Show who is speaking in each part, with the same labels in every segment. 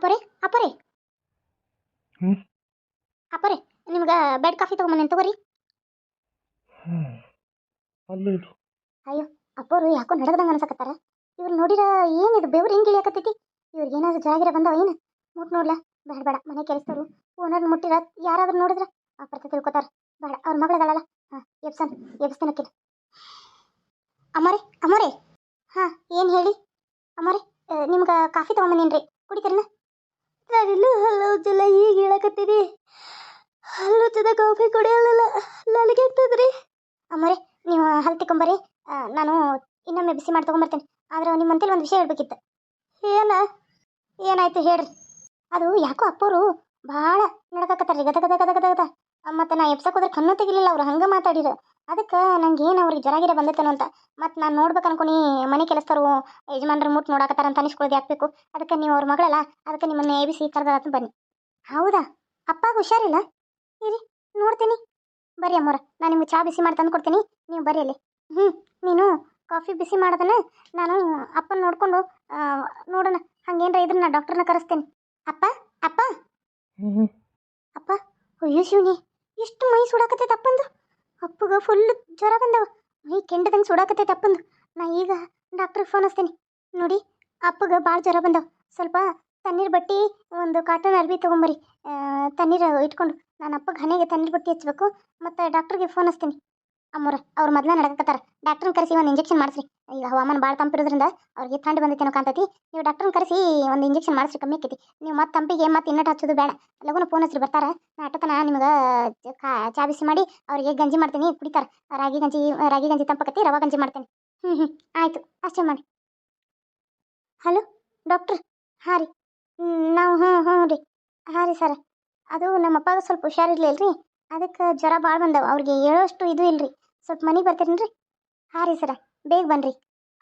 Speaker 1: ಅಪ್ಪರೇ ಅಪ್ಪರೆ.
Speaker 2: ಹ್ಮ್?
Speaker 1: ಅಪ್ಪರೇ ನಿಮ್ಗೆ bed coffee ತೊಗೊಂಬಂದೇನು ತಗೋರಿ.
Speaker 2: ಅಯ್ಯೋ
Speaker 1: ಅಪ್ಪರು ಯಾಕೋ ನಡೆದಂಗೆ ಅನ್ಸಕತ್ತಾರ. ಇವ್ರು ನೋಡಿರ ಏನಿದು ಬೆವ್ರು ಹಿಂಗೆ ಇಳಿಯಕತ್ತೈತಿ. ಇವ್ರಿಗೆ ಏನಾದ್ರು ಜಾಗಿರ ಬಂದವ ಏನು? ಮುಟ್ ನೋಡ್ಲ ಬೇಡ ಬೇಡ ಮನೆ ಕೆಲಸದವ್ರು. ಓನರ್ ಮುಟ್ಟಿರ ಯಾರಾದ್ರೂ ನೋಡಿದ್ರ? ಅಪ್ರತ ತಿಳ್ಕೊತಾರ. ಬೇಡ ಅವ್ರ ಮಗಳಗಳಲ್ಲ. ಹಾಂ ಎಬ್ಸನ್ ಎಬ್ಸ್ತನಕ್ಕಿನ ಅಮ್ಮರೇ ಅಮ್ಮರೇ. ಹಾಂ ಏನು ಹೇಳಿ? ಅಮ್ಮರೇ ನಿಮ್ಗೆ ಕಾಫಿ ತೊಗೊಂಬಂದೇನ್ರಿ ಕುಡಿತೀರನ? ಹಲ್ಲು ಉಜ್ಜಲ್ಲ ಈಗ ಹೇಳಕತ್ತೀನಿ ಹಲ್ಲು ಉಜ್ಜದ ಕಾಫಿ ಕುಡಿಯಲ್ಲ ನನಗೆ ಆಗ್ತದ್ರಿ ಅಮ್ಮರೇ, ನೀವು ಹಲ್ ತಿಕೊಂಬರಿ ನಾನು ಇನ್ನೊಮ್ಮೆ ಬಿಸಿ ಮಾಡಿ ತೊಗೊಂಬರ್ತೇನೆ. ಆದ್ರೆ ನಿಮ್ಮ ಅಂತೇಳಿ ಒಂದು ವಿಷಯ ಹೇಳ್ಬೇಕಿತ್ತು. ಏನ? ಏನಾಯ್ತು ಹೇಳ್ರಿ. ಅದು ಯಾಕೋ ಅಪ್ಪರು ಭಾಳ ನಡ್ಕಕತ್ತಾರ್ರಿ. ಗದ ಗದ ಗದ ಗದ ಮತ್ತು ನಾ ಎಬ್ಸಕ್ಕೆ ಹೋದ್ರೆ ಕಣ್ಣು ತೆಗಿಲಿಲ್ಲ ಅವ್ರು. ಹಂಗೆ ಮಾತಾಡಿರು. ಅದಕ್ಕೆ ನಂಗೆ ಏನು ಅವ್ರಿಗೆ ಜರಾಗಿರ ಬಂದತ್ತೇನೋ ಅಂತ. ಮತ್ತು ನಾನು ನೋಡ್ಬೇಕು ಅನ್ಕೊನಿ ಮನೆ ಕೆಲಸದವರು ಯಜಮಾನ್ರು ಮುಟ್ಟು ನೋಡಕತ್ತಾರ ಅಂತ ಅನಿಸ್ಕೊಳ್ಳೋದು ಹಾಕ್ಬೇಕು ಅದಕ್ಕೆ ನೀವು ಅವ್ರ ಮಗಳಲ್ಲ ಅದಕ್ಕೆ ನಿಮ್ಮನ್ನ ಎಬಿಸಿ ಕರೆದಾತ ಬನ್ನಿ. ಹೌದಾ? ಅಪ್ಪಾಗ ಹುಷಾರಿಲ್ಲ? ಇರಿ ನೋಡ್ತೀನಿ. ಬರ್ರಿ ಅಮ್ಮೋರ ನಾನು ನಿಮ್ಗೆ ಚಹಾ ಬಿಸಿ ಮಾಡಿ ತಂದು ಕೊಡ್ತೀನಿ. ನೀವು ಬರ್ರಿ ಅಲ್ಲಿ. ಹ್ಞೂ ನೀನು ಕಾಫಿ ಬಿಸಿ ಮಾಡೋದನ್ನ ನಾನು ಅಪ್ಪನ ನೋಡಿಕೊಂಡು ನೋಡೋಣ. ಹಂಗೇನ್ರ ಇದ್ರೆ ನಾನು ಡಾಕ್ಟರ್ನ ಕರೆಸ್ತೇನೆ. ಅಪ್ಪ ಅಪ್ಪ? ಅಪ್ಪ ಅಯ್ಯೋ ಶಿವನಿ ಎಷ್ಟು ಮೈ ಸುಡಾಕತ್ತೈತೆ ಅಪ್ಪಂದು. ಅಪ್ಪಗ ಫುಲ್ ಜ್ವರ ಬಂದವ. ಮೈ ಕೆಂಡದಂಗೆ ಸುಡಾಕತ್ತೈತೆ ಅಪ್ಪಂದು. ನಾ ಈಗ ಡಾಕ್ಟ್ರಿಗೆ ಫೋನ್ ಹಚ್ತೀನಿ. ನೋಡಿ, ಅಪ್ಪಗ ಭಾಳ ಜ್ವರ ಬಂದವ. ಸ್ವಲ್ಪ ತಣ್ಣೀರು ಬಟ್ಟಿ, ಒಂದು ಕಾಟನ್ ಅರ್ಬಿ ತೊಗೊಂಬರಿ. ತಣ್ಣೀರು ಇಟ್ಕೊಂಡು ನಾನು ಅಪ್ಪಗೆ ಹಣೆಗೆ ತಣ್ಣೀರು ಬಟ್ಟಿ ಹಚ್ಬೇಕು. ಮತ್ತು ಡಾಕ್ಟ್ರಿಗೆ ಫೋನ್ ಹಚ್ತೀನಿ. ಅಮ್ಮರ, ಅವ್ರು ಮೊದಲ ನಡಕತ್ತಾರ ಡಾಕ್ಟ್ರನ್ನ ಕರೆಸಿ ಒಂದು ಇಂಜೆಕ್ಷನ್ ಮಾಡಿಸ್ರಿ. ಈಗ ಹವಾಮಾನ ಭಾಳ ತಂಪಿರೋದ್ರಿಂದ ಅವ್ರಿಗೆ ಥಂಡಿ ಬಂದೈತೇನೋ ಕಾಣ್ತೈತಿ. ನೀವು ಡಾಕ್ಟ್ರನ್ನ ಕರೆಸಿ ಒಂದು ಇಂಜೆಕ್ಷನ್ ಮಾಡಿಸ್ರಿ ಕಮ್ಮಿ ಆಕೈತಿ. ನೀವು ಮತ್ತೆ ತಂಪಿಗೆ ಮತ್ತೆ ಇನ್ನಟ್ಟು ಹಚ್ಚೋದು ಬೇಡ. ಲಗುನ ಫೋನ್ ಹಚ್ಚಿರಿ ಬರ್ತಾರ. ನಾ ಅಟ್ಟತನ ನಿಮ್ಗೆ ಚಾ ಬಿಸಿ ಮಾಡಿ ಅವ್ರಿಗೆ ಗಂಜಿ ಮಾಡ್ತೀನಿ, ಕುಡಿತಾರ. ರಾಗಿ ಗಂಜಿ ರಾಗಿ ಗಂಜಿ ತಂಪಕತಿ ರವಾ ಗಂಜಿ ಮಾಡ್ತೀನಿ. ಹ್ಞೂ ಹ್ಞೂ ಆಯಿತು. ಅಷ್ಟೇ ಮಾಡಿ. Hello, doctor? ಹಾಂ ರೀ. ನಾವು ಹ್ಞೂ ಹ್ಞೂ ರೀ. ಹಾಂ ರೀ ಸರ್. ಅದು ನಮ್ಮ ಅಪ್ಪಾಗ ಸ್ವಲ್ಪ ಹುಷಾರಿರ್ಲಿಲ್ಲ ರೀ ಅದಕ್ಕೆ ಜ್ವರ ಭಾಳ ಬಂದಾವ. ಅವ್ರಿಗೆ ಹೇಳೋಷ್ಟು ಇದು ಇಲ್ರಿ. ಸ್ವಲ್ಪ ಮನೆಗೆ ಬರ್ತೀರೇನ್ರಿ? ಹಾಂ ರೀ ಸರ ಬೇಗ ಬನ್ರಿ.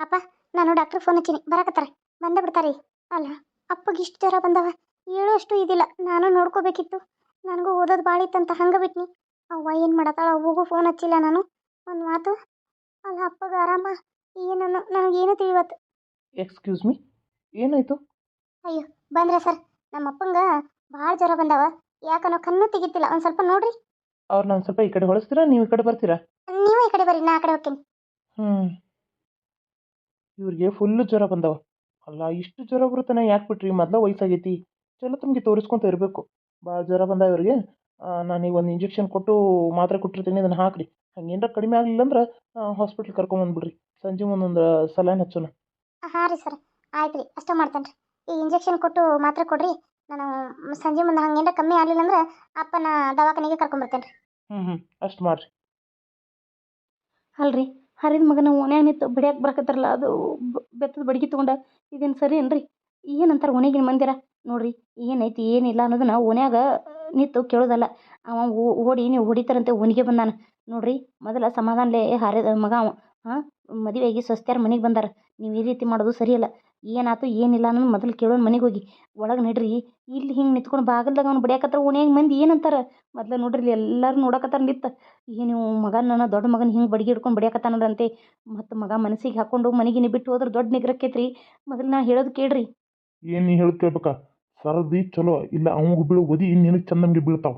Speaker 1: ಅಪ್ಪ ನಾನು ಡಾಕ್ಟ್ರಿಗೆ ಫೋನ್ ಹಚ್ಚೀನಿ ಬರಕತ್ತಾರ? ಬಂದ ಬಿಡ್ತಾರೀ? ಅಲ್ಲ ಅಪ್ಪಗೆ ಇಷ್ಟು ಜ್ವರ ಬಂದವ ಹೇಳೋಷ್ಟು ಇದಿಲ್ಲ ನಾನು ನೋಡ್ಕೋಬೇಕಿತ್ತು. ನನಗೂ ಓದೋದು ಭಾಳ ಇತ್ತಂತ ಹಂಗೆ ಬಿಟ್ನಿ. ಅವ್ವ ಏನು ಮಾಡತ್ತಾಳ ಅವ್ವಗೂ ಫೋನ್ ಹಚ್ಚಿಲ್ಲ ನಾನು. ಒಂದು ಮಾತು ಅಲ್ಲ ಅಪ್ಪಗೆ ಆರಾಮ? ಏನನ್ನು ನನಗೇನು ತಿಳಿವತ್ತು
Speaker 2: ಎಕ್ಸ್ಕ್ಯೂಸ್ ಮೀ ಏನಾಯಿತು?
Speaker 1: ಬಂದ್ರೆ ಸರ್ ನಮ್ಮ ಅಪ್ಪಂಗೆ ಭಾಳ ಜ್ವರ ಬಂದವ. ಯಾಕನೋ ಕಣ್ಣು ತೆಗಿತಿಲ್ಲ ಒಂದು ಸ್ವಲ್ಪ ನೋಡ್ರಿ.
Speaker 2: ಅವ್ರು ನಾನು ಸ್ವಲ್ಪ ಈ ಕಡೆ ಹೊಳಿಸ್ತೀರಾ ನೀವು ಈ ಕಡೆ ಬರ್ತೀರಾ?
Speaker 1: ನೀವು ಈ ಕಡೆ ಬರ್ರಿ ನಾ ಆ ಕಡೆ ಹೋಗ್ತೀನಿ.
Speaker 2: ಹ್ಞೂ ಇವ್ರಿಗೆ ಫುಲ್ಲು ಜ್ವರ ಬಂದವ. ಅಲ್ಲ ಇಷ್ಟು ಜ್ವರ ಬರುತ್ತಾನೆ ಯಾಕೆ ಬಿಟ್ರಿ? ಮೊದಲ ವಯಸ್ಸಾಗೈತಿ. ಚಲೋ ತಮಗೆ ತೋರಿಸ್ಕೊಂತ ಇರಬೇಕು. ಭಾಳ ಜ್ವರ ಬಂದ ಇವ್ರಿಗೆ. ಈಗ ಒಂದು ಇಂಜೆಕ್ಷನ್ ಕೊಟ್ಟು ಮಾತ್ರೆ ಕೊಟ್ಟಿರ್ತೀನಿ ಅದನ್ನು ಹಾಕ್ರಿ. ಹಂಗೇನಾರ ಕಡಿಮೆ ಆಗಲಿಲ್ಲ ಅಂದ್ರೆ ಹಾಸ್ಪಿಟ್ಲ್ ಕರ್ಕೊಂಬಂದ್ಬಿಡ್ರಿ ಸಂಜೆ ಮುಂದೊಂದು ಸಲೈನ್ ಹಚ್ಚೋಣ.
Speaker 1: ಹಾಂ ರೀ ಸರ್. ಆಯ್ತು ರೀ ಅಷ್ಟೇ ಮಾಡ್ತೇನೆ ರೀ. ಈ ಇಂಜೆಕ್ಷನ್ ಕೊಟ್ಟು ಮಾತ್ರೆ ಕೊಡ್ರಿ. ನಾನು ಸಂಜೆ ಮುಂದೆ ಹಂಗೇನಾರ ಕಮ್ಮಿ ಆಗಲಿಲ್ಲ ಅಂದ್ರೆ ಅಪ್ಪನ ದವಾಖಾನೆಗೆ ಕರ್ಕೊಂಬರ್ತೇನೆ ರೀ.
Speaker 2: ಹ್ಞೂ ಹ್ಞೂ ಅಷ್ಟು ಮಾಡಿರಿ.
Speaker 3: ಅಲ್ರಿ? ಹರಿದ ಮಗನ ಓಣ್ಯಾಗ ನಿಂತು ಬಡಿಯಾಕೆ ಬರಕತ್ತರಲ್ಲ, ಅದು ಬೆತ್ತದ ಬಡ್ಗಿ ತೊಗೊಂಡ ಇದೇನು ಸರಿ ಏನ್ರಿ? ಏನಂತಾರೆ ಓಣ್ಯಾಗಿನ ಮಂದಿರ? ನೋಡ್ರಿ, ಏನೈತಿ, ಏನಿಲ್ಲ ಅನ್ನೋದನ್ನ ಓಣ್ಯಾಗ ನಿಂತು ಕೇಳೋದಲ್ಲ. ಅವ ಓಡಿ ನೀವು ಹೊಡಿತಾರಂತೆ ಓಣಿಗೆ ಬಂದಾನ. ನೋಡ್ರಿ, ಮೊದಲ ಸಮಾಧಾನಲೇ ಹರಿದ ಮಗ ಅವ. ಹಾಂ, ಮದುವೆಯಾಗಿ ಸ್ವಸ್ತ್ಯಾರ ಮನೆಗೆ ಬಂದಾರ. ನೀವು ಈ ರೀತಿ ಮಾಡೋದು ಸರಿಯಲ್ಲ. ಏನಾಯ್ತು ಏನಿಲ್ಲ ಅನ್ನೋದು ಮೊದಲು ಕೇಳೋಣ ಮನೆಗೆ ಹೋಗಿ ಒಳಗೆ ನಡ್ರಿ ಇಲ್ಲಿ ಹಿಂಗೆ ನಿಂತ್ಕೊಂಡು ಬಾಗಲ್ದಾಗ ಅವ್ನು ಬಡಿಯಾಕತ್ರ ಓಣ್ಯಾಗ ಮಂದಿ ಏನಂತಾರೆ? ಮೊದ್ಲು ನೋಡ್ರಿ ಇಲ್ಲಿ ಎಲ್ಲರೂ ನೋಡಕತ್ತಾರ ನಿಂತ ಏನು ಮಗನ ನನ್ನ ದೊಡ್ಡ ಮಗನ ಹಿಂಗೆ ಬಡಿಗೆ ಹಿಡ್ಕೊಂಡು ಬಡಿಯಾಕತ್ತಾನಂತೆ ಮತ್ತು ಮಗ ಮನಸ್ಸಿಗೆ ಹಾಕೊಂಡು ಮನೆಗಿನ ಬಿಟ್ಟು ಹೋದ್ರೆ ದೊಡ್ಡ ನಿಗ್ರಕ್ಕೈತ್ರಿ ಮೊದಲು ನಾ ಹೇಳೋದು ಕೇಳ್ರಿ.
Speaker 2: ಏನು ನೀ ಹೇಳೋದು ಕೇಳ್ಬೇಕಾ? ಸರದಿ ಚಲೋ ಇಲ್ಲ ಅವಂಗೆ ಬೀಳೋ ಒದಿ ಇನ್ನು ನಿನಗೆ ಚಂದಂಗೆ ಬೀಳ್ತಾವ.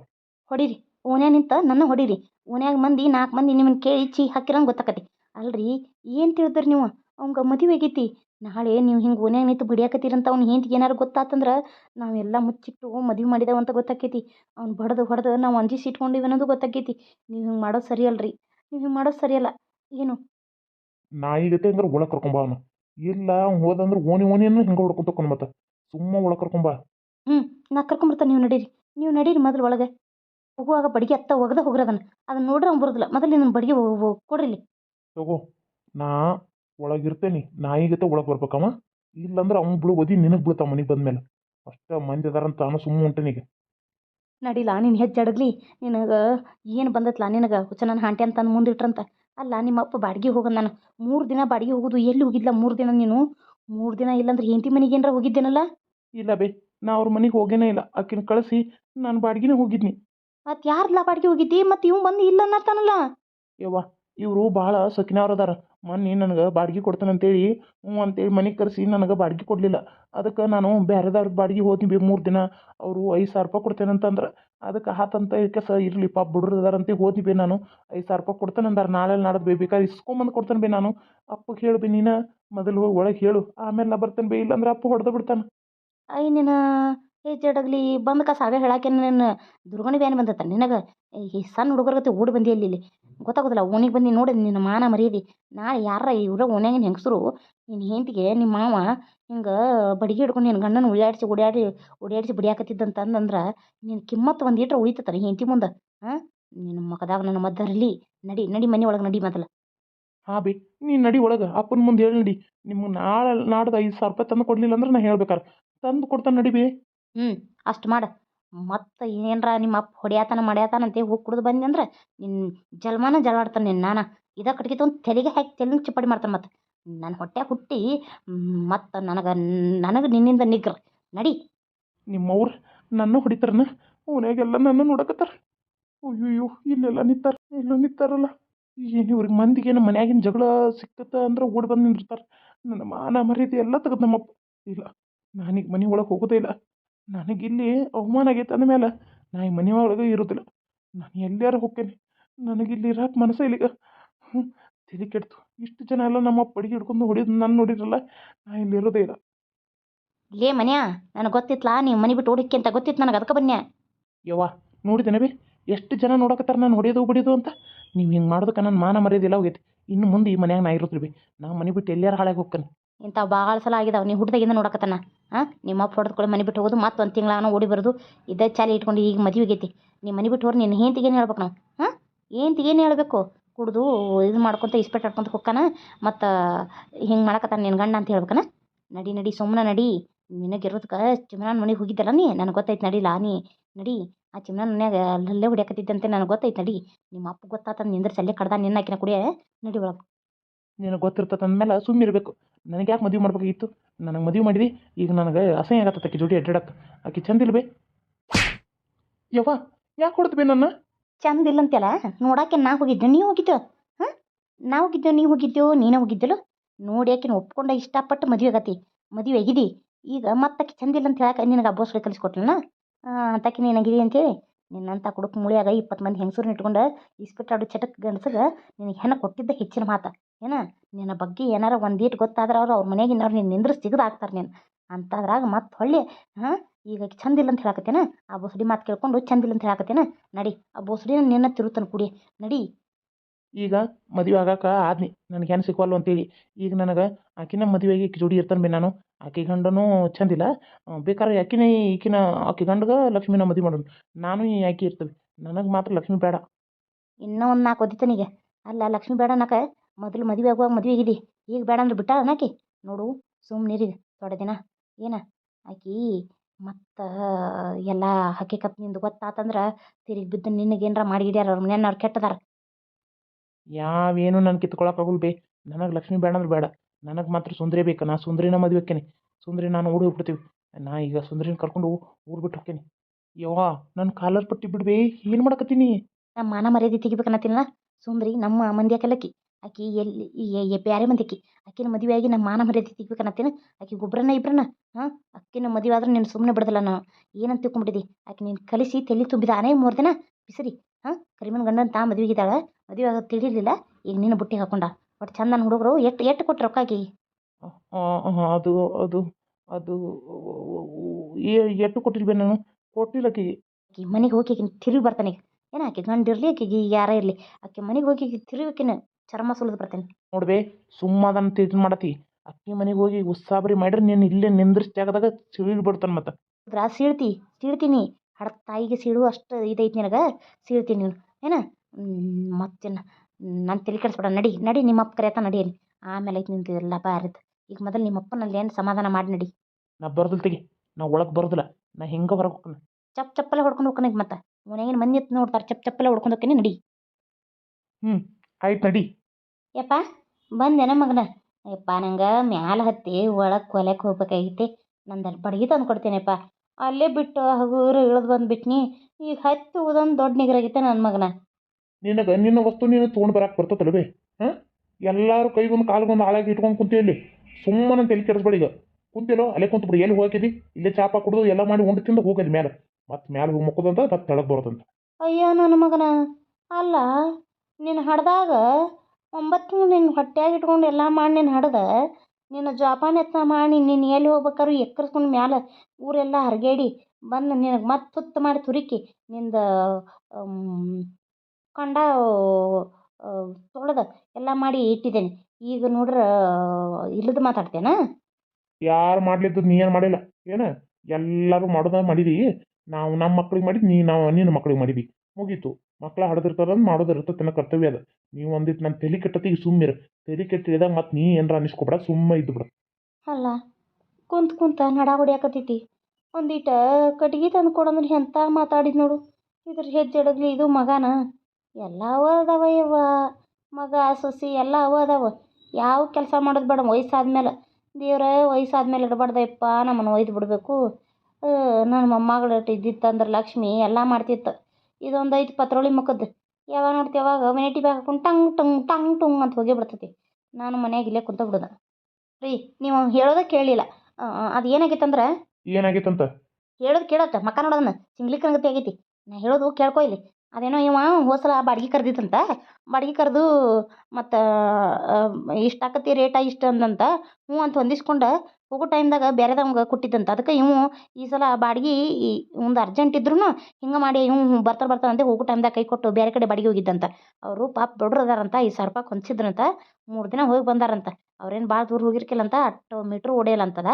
Speaker 3: ಹೊಡೀರಿ ಓನ್ಯಾಗ ನಿಂತ ನನ್ನ ಹೊಡೀರಿ. ಓನ್ಯಾಗ ಮಂದಿ ನಾಲ್ಕು ಮಂದಿ ನಿಮ್ಮನ್ನು ಕೇಳಿ ಚೀ ಹಾಕಿರಂಗೆ ಗೊತ್ತಾಕತಿ ಅಲ್ರಿ ಏನು ತಿಳಿದ್ರಿ ನೀವು? ಅವಂಗೆ ಮದುವೆ ಆಗೈತಿ. ನಾಳೆ ನೀವು ಹಿಂಗೆ ಓನ್ಯಾಗ ನಿಂತು ಬಡಿಯಾಕತ್ತೀರಂತ ಅವ್ನ ಹೆಂಡ್ತಿಗೆ ಏನಾರು ಗೊತ್ತಾತಂದ್ರೆ ನಾವೆಲ್ಲ ಮುಚ್ಚಿಟ್ಟು ಮದುವೆ ಮಾಡಿದವ ಅಂತ ಗೊತ್ತಾಕೈತಿ. ಅವ್ನು ಬಡ್ದು ಹೊಡೆದು ನಾವು ಅಂಜಿಸಿ ಇಟ್ಕೊಂಡಿವಿ ಅನ್ನೋದು ಗೊತ್ತಾಕೈತಿ. ನೀವು ಹಿಂಗೆ ಮಾಡೋದು ಸರಿ ಅಲ್ರಿ ನೀವು ಹಿಂಗೆ ಮಾಡೋದು ಸರಿಯಲ್ಲ. ಏನು?
Speaker 2: ನಾಯಿಗತೆ ಅಂದ್ರೆ ಒಳಗೆ ಕರ್ಕೊಂಬ ಅವನು. ಇಲ್ಲ ಅವ್ನು ಹೋದಂದ್ರೆ ಓಣಿ ಓಣಿಯನ್ನು ಹಿಂಗೆ ಹೊಡ್ಕೊಂತ ಮತ್ತೆ. ಸುಮ್ಮ ಒಳಗೆ ಕರ್ಕೊಂಬ
Speaker 3: ಹ್ಞೂ ನಾ ಕರ್ಕೊಂಬರ್ತಾನೆ ನೀವು ನಡೀರಿ. ನೀವು ನಡೀರಿ ಮೊದಲು ಒಳಗೆ. ಹೋಗುವಾಗ ಬಡಿಗೆ ಅತ್ತ ಒಗದ ಹೋಗ್ರದನ್ನ ಅದನ್ನ. ನೋಡ್ರೆ ಅವ್ನು ಬರೋದಿಲ್ಲ. ಮೊದಲು ನಿನ್ನ ಬಡಿಗೆ ಕೊಡ್ರಿ ಇಲ್ಲಿ
Speaker 2: ತಗೋ ನಾ ಒಳಗಿರ್ತೇನೆ ನಾಯಿಗತೆ ಒಳಗೆ ಬರ್ಬೇಕಮ್ಮ ಇಲ್ಲಂದ್ರೆ ಅವ್ನು ಬಿಡು ಓದಿ ನಿನಗೆ ಬೀಳ್ತಾವ ಮನೆಗೆ ಬಂದ್ಮೇಲೆ ಅಷ್ಟ ಮಂದಿ ಅದಾರಂತ ಅವನು ಸುಮ್ಮನೆ ಹೊಂಟನೀಗ
Speaker 3: ನಡಿಲ್ಲ ನೀನು ಹೆಜ್ಜಡಗ್ಲಿ ನಿನಗೆ ಏನು ಬಂದತ್ಲ ನಿನಗೆ? ಹುಚ್ಚ ನನ್ನ ಹಾಂಟಿ ಅಂತ ಅಂದು ಮುಂದಿಟ್ರಂತ. ಅಲ್ಲ ನಿಮ್ಮ ಅಪ್ಪ ಬಾಡಿಗೆ ಹೋಗೋದು ನಾನು. ಮೂರು ದಿನ ಬಾಡಿಗೆ ಹೋಗೋದು ಎಲ್ಲಿ ಹೋಗಿದ್ಲ ಮೂರು ದಿನ ನೀನು? ಮೂರು ದಿನ ಇಲ್ಲಾಂದ್ರೆ ಹೆಂಡತಿ ಮನೆಗೆ ಏನಾರ ಹೋಗಿದ್ದೇನಲ್ಲ?
Speaker 2: ಇಲ್ಲ ಬೇ ನಾ ಅವ್ರ ಮನೆಗೆ ಹೋಗೇನೇ ಇಲ್ಲ. ಆಕಿನ ಕಳಿಸಿ ನಾನು ಬಾಡಿಗೆನೇ ಹೋಗಿದ್ನಿ.
Speaker 3: ಮತ್ತೆ ಯಾರ್ಲ ಬಾಡಿಗೆ ಹೋಗಿದ್ದಿ? ಮತ್ತು ಇವ್ ಬಂದು ಇಲ್ಲ ಅನ್ನತ್ತಾನಲ್ಲ
Speaker 2: ಯವ್ವ ಇವರು ಭಾಳ ಸಖಿನವ್ರು ಅದಾರ. ಮೊನ್ನೆ ನನಗೆ ಬಾಡ್ಗೆ ಕೊಡ್ತಾನಂತೇಳಿ ಹ್ಞೂ ಅಂತೇಳಿ ಮನೆಗೆ ಕರೆಸಿ ನನಗೆ ಬಾಡ್ಗೆ ಕೊಡಲಿಲ್ಲ. ಅದಕ್ಕೆ ನಾನು ಬೇರೆದವ್ರ ಬಾಡ್ಗೆ ಹೋದ್ನಿ ಮೂರು ದಿನ, ಅವರು ಐದು ಸಾವಿರ ರೂಪಾಯಿ ಕೊಡ್ತೇನೆ ಅಂತಂದ್ರೆ, ಅದಕ್ಕೆ ಆತಂತ ಇದಕ್ಕೆ ಇರಲಿಪ್ಪ ಇರಲಿ ಪಾಪ ಬಡ್ರು ಹೋದ್ನಿ ಬಿ ನಾನು. ಐದು ಸಾವಿರ ರೂಪಾಯಿ ಕೊಡ್ತಾನೆ ಅಂದಾರ, ನಾಳೆ ನಾಡೋದು ಬೇ ಬೇಕಾದ್ರೆ ಇಸ್ಕೊಂಬಂದು ಕೊಡ್ತಾನೆ ಬಿ ನಾನು. ಅಪ್ಪಗೆ ಹೇಳು ಬಿ ನೀನು, ಮೊದಲು ಹೋಗಿ ಒಳಗೆ ಹೇಳು, ಆಮೇಲೆ ನಾ ಬರ್ತೇನೆ ಬಿ ಇಲ್ಲಾಂದ್ರೆ ಅಪ್ಪ ಹೊಡೆದು ಬಿಡ್ತಾನೆ.
Speaker 3: ಐ ನೀನು, ಏ ಜಡಗ್ಲಿ ಬಂದ ಕಸ ಆಗ ಹೇಳಕ್ಕೆ ನನ್ನ ದುರ್ಗಣಿ ಬ್ಯಾನ್ ಬಂದತ್ತ ನಿನಗೆ? ಈ ಸಣ್ಣ ಹುಡುಗರ ಓಡಿ ಬಂದಿ ಅಲ್ಲಿ ಗೊತ್ತಾಗೋದಿಲ್ಲ. ಓಣಿಗೆ ಬಂದು ನೋಡಿ ನಿನ್ನ ಮಾನ ಮರ್ಯಾದೆ. ನಾಳೆ ಯಾರ ಇವ್ರ ಓಣ್ಯಾಗಿನ ಹೆಂಗಸರು ನಿನ್ನ ಹೆಂಡತಿಗೆ ನಿಮ್ಮ ಮಾವ ಹಿಂಗೆ ಬಡಿಗೆ ಹಿಡ್ಕೊಂಡು ನಿನ್ನ ಗಂಡನ ಉಳಿಯಾಡಿಸಿ ಓಡ್ಯಾಡಿ ಓಡ್ಯಾಡಿಸಿ ಬಡಿಯಾಕತ್ತಿದ್ದಂತ ಅಂದಂದ್ರೆ ನಿನ್ನ ಕಿಮ್ಮತ್ತು ಒಂದು ಈಟ್ರ ರೀ ಹೆಂಡತಿ ಮುಂದೆ. ಹಾಂ ನಿನ್ನ ಮಗದಾಗ ನನ್ನ ಮದ್ದರಲ್ಲಿ ನಡಿ ನಡಿ ಮನೆ ಒಳಗೆ ನಡಿ ಮೊದಲು.
Speaker 2: ಹಾಂ ಬಿ ನೀನು ನಡಿ ಒಳಗೆ. ಅಪ್ಪನ ಮುಂದೆ ಹೇಳಿ ನಡಿ. ನಿಮ್ಗೆ ನಾಳೆ ನಾಡ್ದು ಐದು ಸಾವಿರ ರೂಪಾಯಿ ತಂದು ಕೊಡಲಿಲ್ಲ ಅಂದ್ರೆ ನಾ ಹೇಳ್ಬೇಕಾರೆ. ತಂದು ಕೊಡ್ತಾನೆ ನಡಿ ಬಿ.
Speaker 3: ಹ್ಞೂ ಅಷ್ಟು ಮಾಡು. ಮತ್ತು ಏನರ ನಿಮ್ಮ ಅಪ್ಪ ಹೊಡ್ಯಾತನ ಮಾಡ್ಯಾತನ ಅಂತ ಹೋಗಿ ಕುಡ್ದು ಬಂದೆ ಅಂದ್ರೆ ನಿನ್ನ ಜಲ್ಮಾನ ಜಲಾಡ್ತಾನೆ ನಿನ್ನ ನಾನ. ಇದ ಕಟ್ಗೆ ತೊಗೊಂಡು ತಲೆಗೆ ಹಾಕಿ ತೆಲಿನ ಚಪ್ಪಡಿ ಮಾಡ್ತಾನೆ ಮತ್ತು. ನನ್ನ ಹೊಟ್ಟೆ ಹುಟ್ಟಿ ಮತ್ತು ನನಗೆ ನನಗೆ ನಿನ್ನಿಂದ ನಿಗ್ರ. ನಡಿ.
Speaker 2: ನಿಮ್ಮವ್ರು ನನ್ನ ಹೊಡಿತಾರನ? ಎಲ್ಲ ನನ್ನ ನೋಡಕತ್ತಾರ? ಅಯ್ಯೋ ಇಲ್ಲೆಲ್ಲ ನಿಂತಾರ? ಇಲ್ಲೂ ನಿಂತಾರಲ್ಲ? ಏನು ಇವ್ರಿಗೆ ಮಂದಿಗೆ ಏನು ಮನ್ಯಾಗಿನ ಜಗಳ ಸಿಕ್ತತ್ತ ಅಂದ್ರೆ ಓಡಿ ಬಂದು ನಿಂದಿರ್ತಾರೆ. ನನ್ನ ಮಾನ ಮರ್ಯಾದೆ ಎಲ್ಲ ತೆಗೆದು ನಮ್ಮಪ್ಪ. ಇಲ್ಲ, ನಾನೀಗ ಮನೆ ಒಳಗೆ ಹೋಗೋದೇ ಇಲ್ಲ. ನನಗಿಲ್ಲಿ ಅವಮಾನ ಆಗೈತೆ ಅಂದಮೇಲೆ ನಾ ಈ ಮನೆ ಒಳಗೆ ಇರೋದಿಲ್ಲ. ನಾನು ಎಲ್ಲಿಯಾರು ಹೋಗ್ತೇನೆ? ನನಗಿಲ್ಲಿ ಇರಕ್ಕೆ ಮನಸ್ಸೇ ಇಲ್ಲಿಗ ಹ್ಞೂ ತಲೆ ಕೆಡ್ತು. ಇಷ್ಟು ಜನ ಎಲ್ಲ ನಮ್ಮ ಅಡಿಗೆ ಹಿಡ್ಕೊಂಡು ಹೊಡಿದು ನಾನು ನೋಡಿರಲ್ಲ ನಾ ಇಲ್ಲಿ ಇರೋದೇ ಇಲ್ಲ.
Speaker 3: ಲೇ ಮನ್ಯಾ ನನಗೆ ಗೊತ್ತಿತ್ಲಾ ನೀವು ಮನೆ ಬಿಟ್ಟು ಓಡಿಕ್ಕೆ ಅಂತ ಗೊತ್ತಿತ್ತು ನನಗೆ ಅದಕ್ಕೆ ಬನ್ನಿ
Speaker 2: ಯವ್ವ ನೋಡಿದ್ದೇನೆ ಬಿ. ಎಷ್ಟು ಜನ ನೋಡಕತ್ತಾರ ನಾನು ಹೊಡೆಯೋದು ಬಿಡಿದು ಅಂತ. ನೀವು ಹಿಂಗೆ ಮಾಡೋದಕ್ಕೆ ನನ್ನ ಮಾನ ಮರ್ಯಾದಿಲ್ಲ ಹೋಗೈತಿ. ಇನ್ನು ಮುಂದೆ ಈ ಮನ್ಯಾಗ ನಾ ಇರೋದ್ರಿ ಬಿ. ನಾ ಮನೆ ಬಿಟ್ಟು ಎಲ್ಲಿಯಾರು ಹಾಳಾಗಿ ಹೋಗ್ತಾನೆ?
Speaker 3: ಇಂಥ ಭಾಳ ಸಲ ಆಗಿದಾವೆ. ನೀ ಹುಡ್ದಾಗಿಂದ ನೋಡಕತ್ತಾನ. ಹಾಂ ನಿಮ್ಮ ಅಪ್ಪ ಹೊಡೆದು ಕೂಡ ಮನೆ ಬಿಟ್ಟು ಹೋಗೋದು ಮತ್ತೆ ಒಂದು ತಿಂಗಳಾನ ಓಡಿ ಬರೋದು. ಇದೇ ಚಾಲಿ ಇಟ್ಕೊಂಡು ಈಗ ಮದುವೆ ಆಗೈತಿ. ನೀ ಮನೆ ಬಿಟ್ಟು ಹೋದ್ರೆ ನಿನ್ನ ಹೆಂತಿಗೆ ಏನು ಹೇಳ್ಬೇಕು ನಾವು? ಹಾಂ ಹೆಂತಿಗೆ ಏನು ಹೇಳಬೇಕು? ಕುಡ್ದು ಇದು ಮಾಡ್ಕೊತ, ಇಸ್ಪೆಟ್ ಆಡ್ಕೊಂತ ಹೋಗ್ತಾನ ಮತ್ತು, ಹಿಂಗೆ ಮಾಡಕತ್ತಾನ ನಿನ್ನ ಗಂಡ ಅಂತ ಹೇಳ್ಬೇಕನ? ನಡಿ ನಡಿ ಸುಮ್ಮನೆ ನಡಿ. ನಿನಗಿರೋದಕ್ಕೆ ಚಿಮ್ರಾನ್ ಮನೆಗೆ ಹೋಗಿದ್ದಲ್ಲ ನೀ? ನನಗೆ ಗೊತ್ತೈತೆ ನಡಿಲ್ಲ ನೀ. ನಡಿ. ಆ ಚಿಮ್ರಾನ್ ಮನ್ಯಾಗ ಅಲ್ಲೇ ಹೊಡ್ಯಾಕತ್ತಿದ್ದಂತೆ ನನಗೆ ಗೊತ್ತೈತೆ ನಡಿ. ನಿಮ್ಮ ಅಪ್ಪ ಗೊತ್ತಾತ ನಿಂದ್ರ ಸಲ್ಲೆ ಕಡ್ದ ನಿನ್ನ ಆಕಿನ ಕುಡಿಯ? ನಡಿ ಒಳಗೆ.
Speaker 2: ನಿನಗೆ ಗೊತ್ತಿರ್ತದೆ ಅಂದಮೇಲೆ ಸುಮ್ಮನೆ ಇರಬೇಕು. ನನಗೆ ಯಾಕೆ ಮದುವೆ ಮಾಡ್ಬೇಕಾಗಿತ್ತು ನನಗೆ ಮದುವೆ ಮಾಡಿದಿ, ಈಗ ನನಗೆ ಅಸಹ್ಯ ಆಗತ್ತೆ ಆಕಿ ಜೋಡಿ ಅಡ್ಡಾಡಕ್ಕೆ ಆಕಿ ಚಂದ ಬೇ ಯವ್ವ, ಯಾಕೆ ಹೊಡೆದ್ಬೇ ನನ್ನ?
Speaker 3: ಚಂದ ಇಲ್ಲಂತೆಲ್ಲ ನೋಡಾಕೆ ನಾ ಹೋಗಿದ್ದೆ, ನೀವು ಹೋಗಿದ್ದು ಹಾಂ? ನಾ ಹೋಗಿದ್ದೆವು ನೀವು ಹೋಗಿದ್ದೆವು ನೀನು ಹೋಗಿದ್ದೆಲು ನೋಡಿ ಆಕಿನ ಒಪ್ಕೊಂಡ ಇಷ್ಟಪಟ್ಟು ಮದುವೆ ಆಗತಿ. ಮದುವೆ ಆಗಿದಿ. ಈಗ ಮತ್ತಾಕಿ ಚಂದ ಇಲ್ಲ ಅಂತ ಹೇಳಕ್ಕೆ ನಿನಗೆ ಅಬ್ಬೋಸ್ಗಳು ಕಲಿಸ್ಕೊಟ್ಲನ ಅಂತಾಕಿ ನೀನಾಗಿದೆ ಅಂತೇಳಿ. ನಿನ್ನಂತ ಕುಡುಕ್ ಮುಳಿಯಾಗ ಇಪ್ಪತ್ತು ಮಂದಿ ಹೆಂಗಸೂರನ್ನ ಇಟ್ಕೊಂಡು ಇಸ್ಪಿಟ್ಟಾಡು ಚಟಕ್ ಗಂಡಸಗ ನಿನಗೆ ಹೆಣ ಕೊಟ್ಟಿದ್ದ ಹೆಚ್ಚಿನ ಮಾತು. ಏನ ನಿನ್ನ ಬಗ್ಗೆ ಏನಾರ ಒಂದೀಟ್ ಗೊತ್ತಾದ್ರೆ ಅವ್ರು ಅವ್ರ ಮನೆಗಿನವ್ರು ನಿನ್ನ ನಿಂದ್ರಿಸಿ ಹಾಕ್ತಾರೆ ನೀನು. ಅಂಥದ್ರಾಗ ಮತ್ತೆ ಹೊಳ್ಳಿ ಹಾಂ ಈಗ ಆಕಿ ಚಂದ ಇಲ್ಲ ಅಂತ ಹೇಳಕತ್ತೇನ? ಆ ಬೋಸಡಿ ಮಾತು ಕೇಳ್ಕೊಂಡು ಚಂದ ಇಲ್ಲ ಅಂತ ಹೇಳಕತ್ತೇನ? ನಡಿ ಆ ಬೋಸಡಿನ ನಿನ್ನ ತಿರುತನ ಕುಡಿ. ನಡಿ.
Speaker 2: ಈಗ ಮದುವೆ ಆಗಾಕ ಆದ್ನಿ. ನನಗೆ ಏನು ಸಿಕ್ವಲ್ಲು ಅಂತೇಳಿ. ಈಗ ನನಗೆ ಆಕಿನ ಮದುವೆಗೆ ಈಕೆ ಜೋಡಿ ಇರ್ತಾನೆ ಬಿ ನಾನು. ಆಕೆ ಗಂಡನೂ ಚಂದಿಲ್ಲ ಇಲ್ಲ. ಬೇಕಾದ್ರೆ ಆಕಿನ ಈಕಿನ ಆಕಿ ಗಂಡಗ ಲಕ್ಷ್ಮಿನ ಮದುವೆ ಮಾಡೋದು ನಾನು ಈ ಆಕಿ ಇರ್ತೀವಿ. ನನಗೆ ಮಾತ್ರ ಲಕ್ಷ್ಮಿ ಬೇಡ.
Speaker 3: ಇನ್ನೂ ಒಂದು ನಾಲ್ಕು ಓದಿತನಿಗೆ ಅಲ್ಲ ಲಕ್ಷ್ಮಿ ಬೇಡ ಅನ್ನಕ ಮೊದಲು ಮದುವೆ ಆಗುವಾಗ ಮದುವೆ ಆಗಿದ್ದಿ ಈಗ ಬೇಡ ಅಂದ್ರೆ ಬಿಟ್ಟ ಅನ್ನಕಿ? ನೋಡು ಸುಮ್ಮನಿರಿ ಥೋಡೆ ದಿನ. ಏನ? ಆಕಿ ಮತ್ತು ಎಲ್ಲ ಹಕ್ಕಿಕತ್ ನಿಂದು ಗೊತ್ತಾತಂದ್ರೆ ತಿರುಗಿ ಬಿದ್ದು ನಿನಗೆ ಏನಾರ ಮಾಡಿಗಿಡ್ಯಾರ ಅವ್ರ ಮನೆಯವ್ರು ಕೆಟ್ಟದಾರ?
Speaker 2: ಯಾವೇನು ನಾನು ಕಿತ್ಕೊಳಕ್ಕಾಗಲ್ಲ ಬೇ. ನನಗೆ ಲಕ್ಷ್ಮಿ ಬೇಡ ಅಂದ್ರೆ ಬೇಡ. ನನಗೆ ಮಾತ್ರ ಸುಂದ್ರಿ ಬೇಕು. ನಾ ಸುಂದ್ರಿನ ಮದುವೆ ಆಕ್ಕೇನಿ. ಸುಂದ್ರಿ ನಾನು ಓಡಿ ಹೋಗ್ಬಿಡ್ತೀವಿ. ನಾ ಈಗ ಸುಂದ್ರಿನ ಕರ್ಕೊಂಡು ಊರು ಬಿಟ್ಟು ಹೋಗ್ತೀನಿ ಯವ್ವ ನನ್ನ ಕಾಲರ್ ಪಟ್ಟಿ ಬಿಡ್ಬೇ. ಏನು ಮಾಡಕತ್ತೀನಿ?
Speaker 3: ನಮ್ಮ ಮಾನ ಮರ್ಯಾದೆ ತೆಗಿಬೇಕನ್ನತ್ತಿಲ್ಲ ಸುಂದ್ರಿ ನಮ್ಮ ಮಂದಿ ಆಕಲಕ್ಕಿ ಆಕಿ ಎಲ್ಲಿ ಈ- ಈ ಬ್ಯಾರೆ ಮಂದಿ ಆಕೆ. ಆಕಿನ ಮದುವೆ ಆಗಿ ನಮ್ಮ ಮಾನ ಮರ್ಯಾದೆ ತೆಗಿಬೇಕನ್ನತ್ತೀನ ಆಕಿ ಒಬ್ರನ್ನ ಇಬ್ರನ್ನ ಹಾಂ? ಅಕ್ಕಿನ ಮದುವೆ ಆದ್ರೆ ನೀನು ಸುಮ್ಮನೆ ಬಿಡದಲ್ಲ ನಾನು. ಏನಂತ ತಿಳ್ಕೊಂಬಿಟ್ಟಿದಿ? ಆಕಿ ನೀನು ಕಲಿಸಿ ತಲೆ ತುಂಬಿದ ಆನೆ ಮೂರು ದಿನ? ಬಿಸಿರಿ ಹಾಂ? ಕರಿಮನ್ ಗಂಡನ ತಾ ಮದುವೆ ಆಗಿದ್ದಾಳೆ. ಮದುವೆ ಆಗೋದು ತಿಳಿಲಿಲ್ಲ ಈಗ ನೀನು ಬುಟ್ಟಿಗೆ ಹಾಕೊಂಡ. ಒಟ್ಟು ಚಂದ ನನ್ನ ಹುಡುಗರು ಎಷ್ಟು ಎಷ್ಟು ಕೊಟ್ಟು ರೊಕ್ಕ ಆಕಿ?
Speaker 2: ಅದು ಅದು ಅದು ಎಷ್ಟು ಕೊಟ್ಟಿಲ್ಬೇ ನಾನು? ಕೊಟ್ಟಿಲ್ಲ ಆಕಿಗೆ
Speaker 3: ಆಕಿ ಮನೆಗೆ ಹೋಗಿ ಆಕಿನ ತಿರುಗಿ ಬರ್ತಾನೆ ಈಗ. ಏನ ಆಕಿ ಗಂಡ ಇರಲಿ ಆಕಿಗೆ ಯಾರೇ ಇರಲಿ? ಆಕೆ ಮನೆಗೆ ಹೋಗಿ ತಿರುಗಿಕಿನ ಚರ್ಮ ಸುಲಿದು ಬರ್ತೇನೆ.
Speaker 2: ನೋಡ್ಬೇ ಸುಮ್ಮದನ್ನ ತಿದ್ ಮಾಡತಿ. ಅಕ್ಕಿ ಮನೆಗೆ ಹೋಗಿ ಉತ್ಸಾಬರಿ ಮಾಡ್ರಿ ನೀನು ಇಲ್ಲೇ ನಿಂದ್ರಿಸಿ ಜಾಗದಾಗ ಸಿಳಿ ಬಿಡ್ತಾನೆ ಮತ್ತೆ.
Speaker 3: ಹೌದ್ರಾ? ಸೀಳ್ತಿ? ಸೀಳ್ತೀನಿ. ಹಡ ತಾಯಿಗೆ ಸೀಳು ಅಷ್ಟು ಇದೈತಿ ನಿನಗೆ? ಸೀಳ್ತೀನಿ ನೀನು. ಏನ? ಮತ್ತೆ ನಾನು ತಲೆ ಕೆಡಿಸ್ಬೇಡ. ನಡಿ ನಡಿ ನಿಮ್ಮ ಅಪ್ಪ ಕರೆಯತ್ತ ನಡೀರಿ ಆಮೇಲೆ ಐತಿ ನಿಂತು ಎಲ್ಲ ಬಾರಿದ್. ಈಗ ಮೊದಲು ನಿಮ್ಮ ಅಪ್ಪನಲ್ಲಿ ಏನು ಸಮಾಧಾನ ಮಾಡಿ ನಡಿ.
Speaker 2: ನಾ ಬರ್ದಲ್ ತೆಗಿ. ನಾ ಒಳಗೆ ಬರೋದಿಲ್ಲ. ನಾ ಹಿಂಗೆ ಹೊರಗೆ ಹೋಗ್ತಾನೆ.
Speaker 3: ಚಪ್ ಚಪ್ಪಲೆ ಹೊಡ್ಕೊಂಡು ಹೋಗ್ತಾನೆ ಈಗ ಮತ್ತೆ. ಮನೆಗಿನ ಮಂದಿ ಎತ್ತು ನೋಡ್ತಾರೆ. ಚಪ್ ಚಪ್ಪಲೆ ಹೊಡ್ಕೊಂಡು ಹೋಗ್ತೀನಿ ನಡಿ.
Speaker 2: ಆಯ್ತು ನಡಿ.
Speaker 3: ಯಪ್ಪ ಬಂದೇನ ಮಗನ. ಯಪ್ಪ ನಂಗೆ ಮ್ಯಾಲೆ ಹತ್ತಿ ಒಳಗೆ ಕೊಲೆಗೆ ಹೋಗ್ಬೇಕಾಗೈತಿ ನಂದು ಬಡಗಿ ತಂದು ಕೊಡ್ತೀನಪ್ಪ. ಅಲ್ಲೇ ಬಿಟ್ಟು ಹಗುರು ಇಳಿದು ಬಂದುಬಿಟ್ನಿ. ಈಗ ಹತ್ತಿ ಹೋದೊಂದು ದೊಡ್ಡ ನಿಗರಾಗಿತ್ತ ನನ್ನ ಮಗನ.
Speaker 2: ನಿನಗೆ ನಿನ್ನ ವಸ್ತು ನೀನು ತೊಗೊಂಡು ಬರಕ್ಕೆ ಬರ್ತದಲ್ಲ ಬೇ ಹಾಂ? ಎಲ್ಲರೂ ಕೈಗೊಂದು ಕಾಲ್ಗೊಂದು ಹಾಳಾಗಿ ಇಟ್ಕೊಂಡು ಕುಂತಿಯಲ್ಲಿ ಸುಮ್ಮನೆ ತಲೆ ಕೆಡಿಸ್ಬೇಡ ಈಗ. ಕುಂತಿಲ್ಲೋ ಅಲ್ಲೇ ಕುಂತು ಬಿಡಿ. ಎಲ್ಲಿ ಹೋಗಿದ್ದಿ ಇಲ್ಲೇ ಚಾಪ ಕುಡಿದು ಎಲ್ಲ ಮಾಡಿ ಉಂಡು ತಿಂದು ಹೋಗಲಿ ಮೇಲೆ ಮತ್ತೆ ಮ್ಯಾಲ ಹೋಗಿ ಮುಕ್ಕದಂತ ಮತ್ತೆ ತೆಳಗೆ ಬರೋದಂತ
Speaker 3: ಅಯ್ಯೋ ನನ್ನ ಮಗನ. ಅಲ್ಲ ನಿನ್ನ ಹಡ್ದಾಗ ಒಂಬತ್ತು ನಿನ್ನ ಹೊಟ್ಯಾಗ ಇಟ್ಕೊಂಡು ಎಲ್ಲ ಮಾಡಿ ನೀನು ಹಡ್ದ. ನಿನ್ನ ಜೋಪಾನ ಎತ್ತ ಮಾಡಿ ನೀನು ಎಲ್ಲಿ ಹೋಗ್ಬೇಕಾರು ಎಕ್ಕರ್ಸ್ಕೊಂಡು ಮ್ಯಾಲೆ ಊರೆಲ್ಲ ಹರಗೇಡಿ ಬಂದು ನಿನಗೆ ಮತ್ತೆ ತುತ್ತು ಮಾಡಿ ತುರುಕಿ ನಿಂದ ಕಂಡ ತೊಳೆದ ಎಲ್ಲ ಮಾಡಿ ಇಟ್ಟಿದ್ದೇನೆ. ಈಗ ನೋಡ್ರೆ, ಇಲ್ಲದ ಮಾತಾಡ್ತೇನಾ?
Speaker 2: ಯಾರು ಮಾಡ್ಲಿದ್ದು ನೀ ಏನು ಮಾಡಿಲ್ಲ. ಏನು? ಎಲ್ಲರೂ ಮಾಡೋದ ಮಾಡಿದಿ. ನಾವು ನಮ್ಮ ಮಕ್ಳಿಗೆ ಮಾಡಿದ್ದು ನೀ ನಾವು ನಿನ್ನ ಮಕ್ಳಿಗೆ ಮಾಡಿದಿ. ಮುಗೀತು. ಮಕ್ಳ ಹಡ್ದಿರ್ತಾರ ಮಾಡೋದಿರುತ್ತೆ ತನ್ನ ಕರ್ತವ್ಯ ಅದ. ನೀವು ಒಂದಿಟ್ಟು ನನ್ನ ತಲೆ ಕೆಟ್ಟತಿ ಸುಮ್ಮಿರು. ತಲೆ ಕೆಟ್ಟಿದಾಗ ಮತ್ತೆ ನೀ ಏನಾರ ಅನಿಸ್ಕೊಬೇಡ, ಸುಮ್ಮ ಇದ್ದು ಬಿಡು.
Speaker 3: ಅಲ್ಲ, ಕುಂತ ಕುಂತ ನಡ ಹೊಡಿಯಾಕತ್ತೈತಿ. ಒಂದಿಟ ಕಟ್ಗೆ ತಂದು ಕೊಡಂದ್ರೆ ಎಂತ ಮಾತಾಡಿದ್ ನೋಡು. ಇದ್ರ ಹೆಜ್ಜೆ ಇಡದ್ಲಿ ಇದು ಮಗನ. ಎಲ್ಲ ಅವ ಅದಾವ ಇವ? ಮಗ, ಸೊಸಿ ಎಲ್ಲ ಅವ ಅದಾವ? ಯಾವ ಕೆಲಸ ಮಾಡೋದು ಬೇಡ ವಯಸ್ಸಾದ್ಮೇಲೆ ದೇವ್ರ ವಯಸ್ಸಾದ್ಮೇಲೆ ಇಡಬಾರ್ದಪ್ಪ ನಮ್ಮನ್ನು ಒಯ್ದು ಬಿಡಬೇಕು. ನನ್ನ ಮೊಮ್ಮಗಳು ಇದ್ದಿತ್ತಂದ್ರೆ ಲಕ್ಷ್ಮಿ ಎಲ್ಲ ಮಾಡ್ತಿತ್ತು. ಇದೊಂದು ಐತಿ ಪತ್ರೊಳಿ ಮುಖದ್ದು ಯಾವಾಗ ನೋಡ್ತಿ ಅವಾಗ ವೆನೈಟಿ ಬ್ಯಾಗ್ ಹಾಕೊಂಡು ಟಂಗ್ ಟಂಗ್ ಟಂಗ್ ಟುಂಗ್ ಅಂತ ಹೋಗೇ ಬಿಡ್ತೈತಿ. ನಾನು ಮನ್ಯಾಗ ಇಲ್ಲೇ ಕುಂತ ಬಿಡೋದು. ರೀ ನೀವು ಹೇಳೋದೇ ಕೇಳಲಿಲ್ಲ ಅದು ಏನಾಗೈತಂದ್ರೆ
Speaker 2: ಏನಾಗೈತಂತ
Speaker 3: ಹೇಳೋದು ಕೇಳತ್ತ ಮಕ್ಕ ನೋಡೋದನ್ನ. ಸಿಂಗ್ಲಿಕ್ಕಂಗತಿ ಆಗೈತಿ. ನಾ ಹೇಳೋದು ಕೇಳ್ಕೊ ಇಲ್ಲಿ. ಅದೇನೋ ಇವ ಹೋಸಲ ಬಾಡಿಗೆ ಕರ್ದಿತ್ತಂತ? ಬಾಡಿಗೆ ಕರೆದು ಮತ್ತು ಇಷ್ಟು ಆಕತಿ ರೇಟ ಇಷ್ಟು ಅಂದಂತ ಹ್ಞೂ ಅಂತ ಹೊಂದಿಸ್ಕೊಂಡು ಹೋಗೋ ಟೈಮ್ದಾಗ ಬೇರೆದವಂಗೆ ಕೊಟ್ಟಿದ್ದಂತ. ಅದಕ್ಕೆ ಇವು ಈ ಸಲ ಬಾಡಿಗೆ ಒಂದು ಅರ್ಜೆಂಟ್ ಇದ್ರೂ ಹಿಂಗೆ ಮಾಡಿ ಇವು ಬರ್ತಾರೆ ಬರ್ತಾರೆ ಅಂದೆ ಹೋಗೋ ಟೈಮ್ದಾಗ ಕೈ ಕೊಟ್ಟು ಬೇರೆ ಕಡೆ ಬಾಡಿಗೆ ಹೋಗಿದ್ದಂತ. ಅವರು ಪಾಪ ದೊಡ್ಡರು ಅದಾರಂತ ಐದು ಸಾವಿರ ರೂಪಾಯಿ ಹೊಂಚಿದ್ರಂತ ಮೂರು ದಿನ ಹೋಗಿ ಬಂದಾರಂತ. ಅವ್ರೇನು ಭಾಳ ದೂರ ಹೋಗಿರ್ಕಿಲ್ಲಂತ ಅಷ್ಟು ಮೀಟ್ರ್ ಓಡಿಯಲ್ಲಂತದ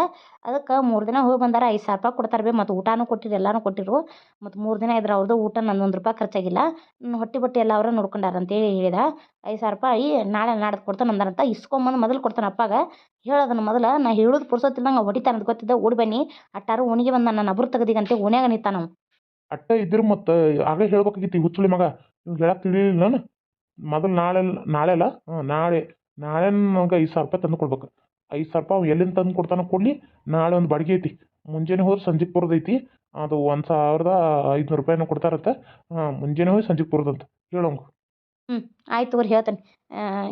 Speaker 3: ಅದಕ್ಕೆ ಮೂರು ದಿನ ಹೋಗಿ ಬಂದಾರ, ಐದು ಸಾವಿರ ರೂಪಾಯಿ ಕೊಡ್ತಾರೆ ಭೀ ಮತ್ತು ಊಟನೂ ಕೊಟ್ಟಿರು, ಎಲ್ಲನೂ ಕೊಟ್ಟಿರು. ಮತ್ತು ಮೂರು ದಿನ ಇದ್ರ ಅವ್ರದ್ದು ಊಟ ನನ್ನ ಒಂದು ರೂಪಾಯಿ ಖರ್ಚಾಗಿಲ್ಲ. ನನ್ನ ಹೊಟ್ಟೆ ಬಟ್ಟೆ ಎಲ್ಲ ಅವರೇ ನೋಡ್ಕೊಂಡಾರ ಅಂತೇಳಿ ಹೇಳಿದ. ಐದು ಸಾವಿರ ರೂಪಾಯಿ ನಾಳೆ ನಾಡ್ದು ಕೊಡ್ತಾನೆ ಅಂದಾರಂತ. ಇಸ್ಕೊಂಬಂದು ಮೊದಲು ಕೊಡ್ತಾನೆ ಅಪ್ಪಾಗ. ಹೇಳೋದನ್ನ ಮೊದಲು, ನಾ ಹೇಳೋದು ಪುರ್ಸೊತ್ತಿಲ್ದಂಗೆ ಹೊಡಿತಾನೆ ಅಂತ ಗೊತ್ತಿದ್ದೆ, ಓಡಿ ಬನ್ನಿ. ಅಟ್ಟಾರು ಓಣಿಗೆ ಬಂದ ನನ್ನ ಅಬ್ರು ತೆಗ್ದಿಗಂತೆ ಓಣ್ಯಾಗ ನಿಂತಾನ ಅವ
Speaker 2: ಅಟ್ಟ ಇದ್ರ ಮತ್ತು ಆಗ ಹೇಳ್ಬೇಕಾಗಿತ್ತು ಹುಚ್ಚುಳಿ ಮಗ. ಇವ್ಗೆ ಹೇಳಕ್ಕೆ ತಿಳಿಲಿಲ್ಲ ನಾನು ಮೊದಲು ನಾಳೆ ನಾಳೆ ಅಲ್ಲ ಹ್ಞೂ ನಾಳೆ. ನಾಳೆ ನನಗೆ ಐದು ಸಾವಿರ ರೂಪಾಯಿ ತಂದು ಕೊಡ್ಬೇಕು. ಐದು ಸಾವಿರ ರೂಪಾಯಿ ಎಲ್ಲಿಂದ ತಂದು ಕೊಡ್ತಾನೋ ಕೊಡಲಿ, ನಾಳೆ ಒಂದು ಬಾಡಿಗೆ ಐತಿ. ಮುಂಜಾನೆ ಹೋದ್ರೆ ಸಂಜೆಗೆ ಐತಿ. ಅದು ಒಂದು ಸಾವಿರದ ಐದುನೂರು ರೂಪಾಯಿನ ಕೊಡ್ತಾರಂತೆ. ಹಾಂ, ಮುಂಜಾನೆ ಹೋಗಿ ಸಂಜೆಗೆ ಅಂತ ಹೇಳೋಂಗ
Speaker 3: ಹ್ಞೂ ಆಯ್ತು ತಗೋರಿ, ಹೇಳ್ತೇನೆ.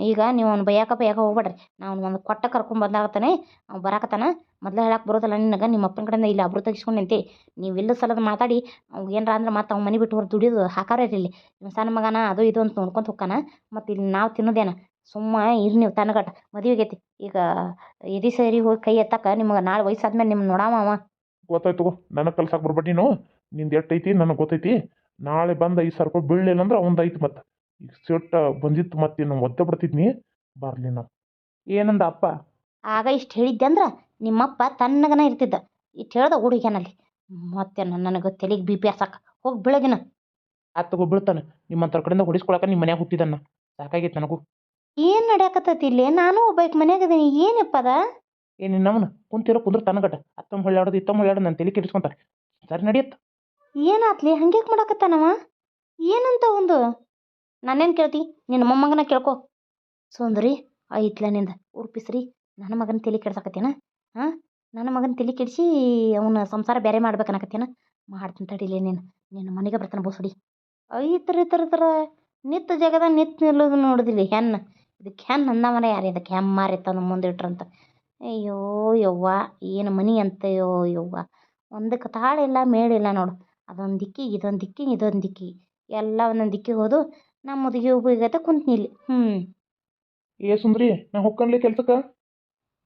Speaker 3: ಈಗ ನೀವು ಅವ್ನು ಬೈಯಾಕ ಬೈಯಾಕ ಹೋಗ್ಬೇಡ್ರಿ. ನಾವು ಒಂದು ಕೊಟ್ಟ ಕರ್ಕೊಂಡ್ ಬಂದಾಗತ್ತಾನೆ ಅವ್ನು ಬರಾಕತ್ತಾನ. ಮೊದಲು ಹೇಳಕ್ಕೆ ಬರೋದಲ್ಲ ನಿನಗೆ, ನಿಮ್ಮ ಅಪ್ಪನ ಕಡೆಯಿಂದ ಇಲ್ಲಿ ಅಬ್ರು ತೆಗಿಸ್ಕೊಂಡು ನಿಂತಿ. ನೀವು ಇಲ್ಲ ಸಲದ ಮಾತಾಡಿ ಅವ್ನು ಏನಾರ ಅಂದ್ರೆ ಮತ್ತೆ ಅವ್ನು ಮನೆ ಬಿಟ್ಟು ಹೊರ ದುಡಿಯೋದು ಹಾಕಾರ ಇರಲಿ ನಿಮ್ಮ ಸಣ್ಣ ಮಗನ ಅದು ಇದು ಅಂತ ನೋಡ್ಕೊಂತ ಹೋಗ್ಕಾನ ಮತ್ತು ಇಲ್ಲಿ ನಾವು ತಿನ್ನೋದೇನ? ಸುಮ್ಮ ಇರಿ ನೀವು ತನಗಟ ಮದುವೆ ಆಗೈತಿ ಈಗ ಎದಿ ಸರಿ ಹೋಗಿ ಕೈ ಎತ್ತಕ್ಕೆ ನಿಮ್ಗೆ ನಾಳೆ ವಯಸ್ಸಾದ್ಮೇಲೆ ನಿಮ್ಮ ನೋಡಾವ ಅವ
Speaker 2: ಗೊತ್ತಾಯ್ತು ತಗೋ ನನಗೆ ಕಲ್ಸಕ್ಕೆ ಬರ್ಬೇಡಿ ನೀನು. ನಿಂದು ಎಷ್ಟು ಐತಿ ನನಗೆ ಗೊತ್ತೈತಿ. ನಾಳೆ ಬಂದು ಐದು ಸಾವಿರ ರೂಪಾಯಿ ಬೀಳಲಿಲ್ಲ ಅಂದ್ರೆ ಅವಂದು ಐತಿ ಮತ್ತೆ ಈಗ ಸಿಟ್ಟ ಬಂದಿತ್ತು ಮತ್ತೆ ನಾನು ಒದ್ದೆ ಬಿಡ್ತಿದ್ನಿ. ಬರಲಿ ನಾವು ಏನಂದ ಅಪ್ಪ?
Speaker 3: ಆಗ ಇಷ್ಟು ಹೇಳಿದ್ದೆ ಅಂದ್ರೆ ನಿಮ್ಮಪ್ಪ ತನ್ನಗನ ಇರ್ತಿದ್ದ. ಇಷ್ಟು ಹೇಳ್ದ ಹುಡುಗ್ಯಾನಲ್ಲಿ. ಮತ್ತೆ ನನಗೆ ತಲೆಗೆ ಬಿ ಪಿ ಸಾಕ ಹೋಗಿ ಬೆಳಗಿನ
Speaker 2: ಆತ್ ತಗೋ ಬೀಳ್ತಾನೆ. ನಿಮ್ಮಂಥವ್ರ ಕಡೆಯಿಂದ ಹೊಡಿಸ್ಕೊಳಕ ನಿಮ್ಮ ಮನ್ಯಾಗ ಹುಟ್ಟಿದನ್ನ. ಸಾಕಾಗೈತೆ ನನಗೂ.
Speaker 3: ಏನು ನಡೆಯಕತ್ತೈತಿ ಇಲ್ಲಿ? ನಾನು ಒಬ್ಬಾಕಿ ಮನ್ಯಾಗ ಅದೀನಿ ಏನಪ್ಪ ಅದ?
Speaker 2: ಏನು ನಮ್ಮನ ಕುಂತಿರೋ ಕುಂದ್ರ ತನಗಟ್ಟ. ಅತ್ತಮ್ಮ ಹೊಳ್ಳಾಡೋದು ಇತ್ತಮ್ಮ ಹೊಳ್ಳಾಡೋದು ನನ್ನ ತಲೆ ಕೆಡಿಸ್ಕೊಂತಾರೆ. ಸರಿ ನಡೆಯತ್ತ
Speaker 3: ಏನಾತ್ಲಿ? ಹಂಗ್ಯಾಕೆ ಮಾಡಾಕತ್ತಾನವ? ಏನಂತ ಒಂದು? ನಾನೇನು ಕೇಳ್ತಿ? ನಿನ್ನ ಮೊಮ್ಮಗನ ಕೇಳ್ಕೊ. ಸುಂದ್ರಿ ಐತ್ಲ ನಿಂದ. ಉರ್ಪಿಸ್ರಿ. ನನ್ನ ಮಗನ ತಲೆ ಕೆಡ್ಸಾಕತ್ತೇನ? ಹಾಂ? ನನ್ನ ಮಗನ ತಲೆ ಕೆಡಿಸಿ ಅವನ ಸಂಸಾರ ಬೇರೆ ಮಾಡ್ಬೇಕನ್ನಕತ್ತೇನ ಮಾಡ್ತೀನಿ ತಡಿಲಿ ನೀನು. ನಿನ್ನ ಮನೆಗೆ ಬರ್ತಾನೆ ಬೋಸಡಿ ಐತ್ರಿ ತರ ತರ ನಿತ್ತ ಜಾಗದಾಗ ನಿತ್ ನಿಲ್ಲೋದು ನೋಡಿದಿಲ್ಲ ಹೆಣ್ಣು. ಇದಕ್ಕೆ ಹೆಣ್ಣು ಅಂದವನ ಯಾರು ಇದಕ್ಕೆ ಹೆಮ್ಮಾರಿ ತಂದು ಮುಂದೆ ಇಟ್ರಂತ ಅಯ್ಯೋ ಯವ್ವ ಏನು ಮನಿ ಅಂತಯ್ಯೋ ಯವ್ವ. ಒಂದಕ್ಕೆ ತಾಳಿಲ್ಲ ಮೇಳಿಲ್ಲ ನೋಡು. ಅದೊಂದು ದಿಕ್ಕಿಗೆ ಇದೊಂದು ದಿಕ್ಕಿಗೆ ಇದೊಂದು ದಿಕ್ಕಿ. ಎಲ್ಲ ಒಂದೊಂದು ದಿಕ್ಕಿಗೆ ಹೋದು ನಮ್ಮ ಮುದುಗಿ ಉಬ್ಬಿಗತ್ತೆ ಕುಂತ್ನಿಲ್ಲಿ ಹ್ಞೂ
Speaker 2: ಏ ಸುಂದ್ರಿ ನಾ ಹೊಕ್ಕನ್ಲಿ ಕೆಲ್ಸಕ್ಕೆ?